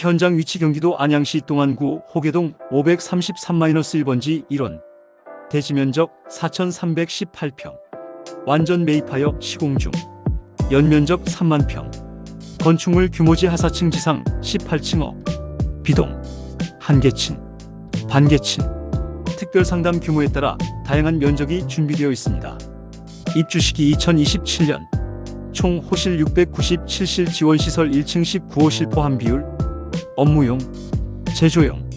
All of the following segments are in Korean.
현장 위치 경기도 안양시 동안구 호계동 533-1번지 1원 대지 면적 4,318평 완전 매입하여 시공 중 연면적 3만 평 건축물 규모지 하사층 지상 18층업 비동 한계층 반계층 특별 상담 규모에 따라 다양한 면적이 준비되어 있습니다. 입주 시기 2027년 총 호실 697실 지원 시설 1층 19호 실포 한 비율 업무용 제조용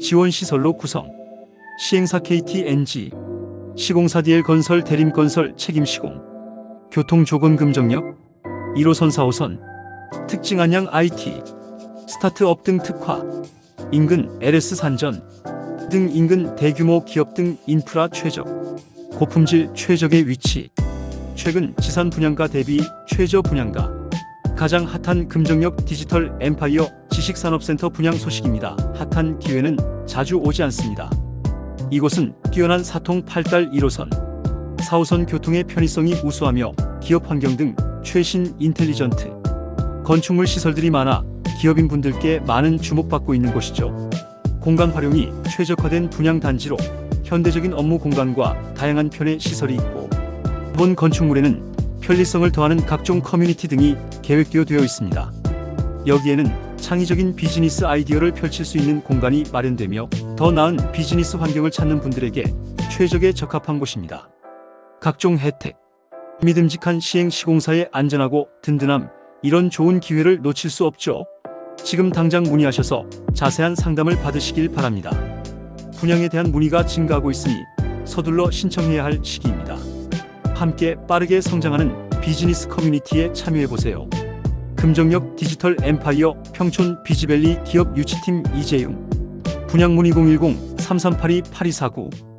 지원 시설로 구성 시행사 KTNG 시공사 DL 건설 대림건설 책임 시공 교통 조건 금정역 1호선 4호선 특징 안양 IT 스타트업 등 특화 인근 LS 산전 등 인근 대규모 기업 등 인프라 최적 고품질 최적의 위치 최근 지산 분양가 대비 최저 분양가 가장 핫한 금정역 디지털 엠파이어 지식산업센터 분양 소식입니다. 핫한 기회는 자주 오지 않습니다. 이곳은 뛰어난 사통 8달 1호선, 4호선 교통의 편의성이 우수하며 기업 환경 등 최신 인텔리전트 건축물 시설들이 많아 기업인 분들께 많은 주목받고 있는 곳이죠. 공간 활용이 최적화된 분양 단지로 현대적인 업무 공간과 다양한 편의 시설이 있고 본 건축물에는 편리성을 더하는 각종 커뮤니티 등이 계획되어 있습니다. 여기에는 창의적인 비즈니스 아이디어를 펼칠 수 있는 공간이 마련되며 더 나은 비즈니스 환경을 찾는 분들에게 최적에 적합한 곳입니다. 각종 혜택, 믿음직한 시행 시공사의 안전하고 든든함, 이런 좋은 기회를 놓칠 수 없죠. 지금 당장 문의하셔서 자세한 상담을 받으시길 바랍니다. 분양에 대한 문의가 증가하고 있으니 서둘러 신청해야 할 시기입니다. 함께 빠르게 성장하는 비즈니스 커뮤니티에 참여해보세요. 금정역 디지털 엠파이어 평촌 비지밸리 기업 유치팀 이재용 분양 문의 010-3382-8249